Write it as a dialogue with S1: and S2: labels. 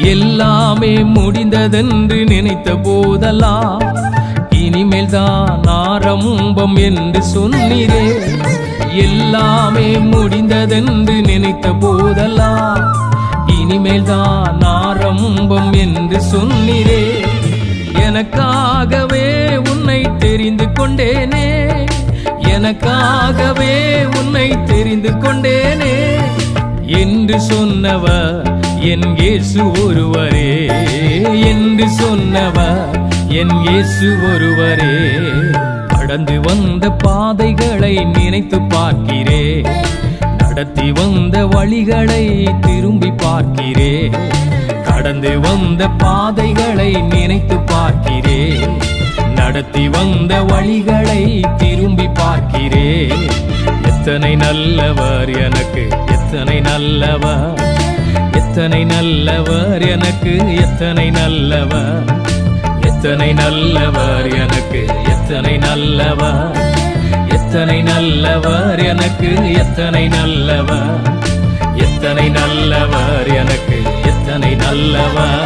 S1: எல்லாமே முடிந்ததென்று நினைத்த போதெல்லாம் இனிமேல் தான் ஆரம்பம் என்று சொன்னீரே. எல்லாமே முடிந்ததென்று நினைத்த போதெல்லாம் இனிமேல் தான் ஆரம்பம் என்று சொன்னீரே. எனக்காகவே உன்னை தெரிந்து கொண்டேனே. எனக்காகவே உன்னை தெரிந்து கொண்டேனே. என்று சொன்னவர் என் இயேசு ஒருவரே என்று சொன்னவர் என் இயேசு ஒருவரே. கடந்து வந்த பாதைகளை நினைத்து பார்க்கிறே. நடத்தி வந்த வழிகளை திரும்பி பார்க்கிறே. கடந்து வந்த பாதைகளை நினைத்து பார்க்கிறே. நடத்தி வந்த வழிகளை திரும்பி பார்க்கிறே. எத்தனை நல்லவர் எனக்கு எத்தனை நல்லவர். எத்தனை நல்லவர் எனக்கு எத்தனை நல்லவர்? எத்தனை நல்லவர் எனக்கு எத்தனை நல்லவர்? எத்தனை நல்லவர் எனக்கு எத்தனை நல்லவர்? எத்தனை நல்லவர் எனக்கு எத்தனை நல்லவர்?